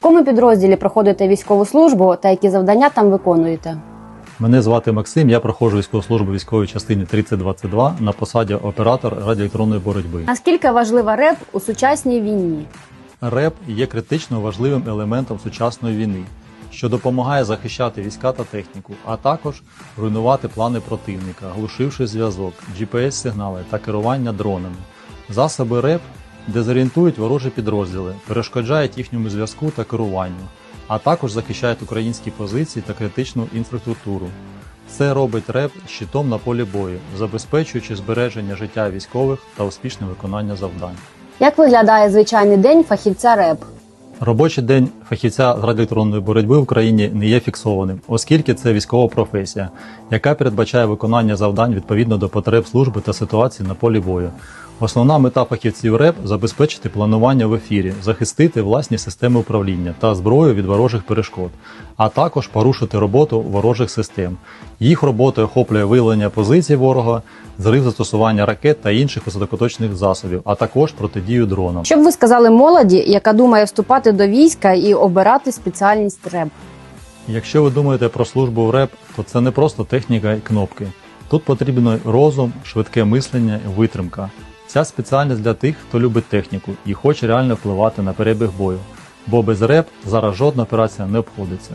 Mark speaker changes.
Speaker 1: В якому підрозділі проходите військову службу та які завдання там виконуєте?
Speaker 2: Мене звати Максим, я проходжу військову службу військової частини 3022 на посаді оператор радіоелектронної боротьби.
Speaker 1: Наскільки важлива РЕП у сучасній війні?
Speaker 2: РЕП є критично важливим елементом сучасної війни, що допомагає захищати війська та техніку, а також руйнувати плани противника, глушивши зв'язок, GPS-сигнали та керування дронами. Засоби РЕП дезорієнтують ворожі підрозділи, перешкоджають їхньому зв'язку та керуванню, а також захищають українські позиції та критичну інфраструктуру. Це робить РЕП щитом на полі бою, забезпечуючи збереження життя військових та успішне виконання завдань.
Speaker 1: Як виглядає звичайний день фахівця РЕП?
Speaker 2: Робочий день фахівця з радіоелектронної боротьби в Україні не є фіксованим, оскільки це військова професія, яка передбачає виконання завдань відповідно до потреб служби та ситуації на полі бою. Основна мета фахівців РЕП забезпечити планування в ефірі, захистити власні системи управління та зброю від ворожих перешкод, а також порушити роботу ворожих систем. Їх робота охоплює виявлення позицій ворога, зрив застосування ракет та інших високоточних засобів, а також протидію дронам.
Speaker 1: Що б ви сказали молоді, яка думає вступати до війська і обирати спеціальність РЕП?
Speaker 2: Якщо ви думаєте про службу в РЕП, то це не просто техніка і кнопки. Тут потрібно розум, швидке мислення і витримка. Ця спеціальність для тих, хто любить техніку і хоче реально впливати на перебіг бою. Бо без РЕП зараз жодна операція не обходиться.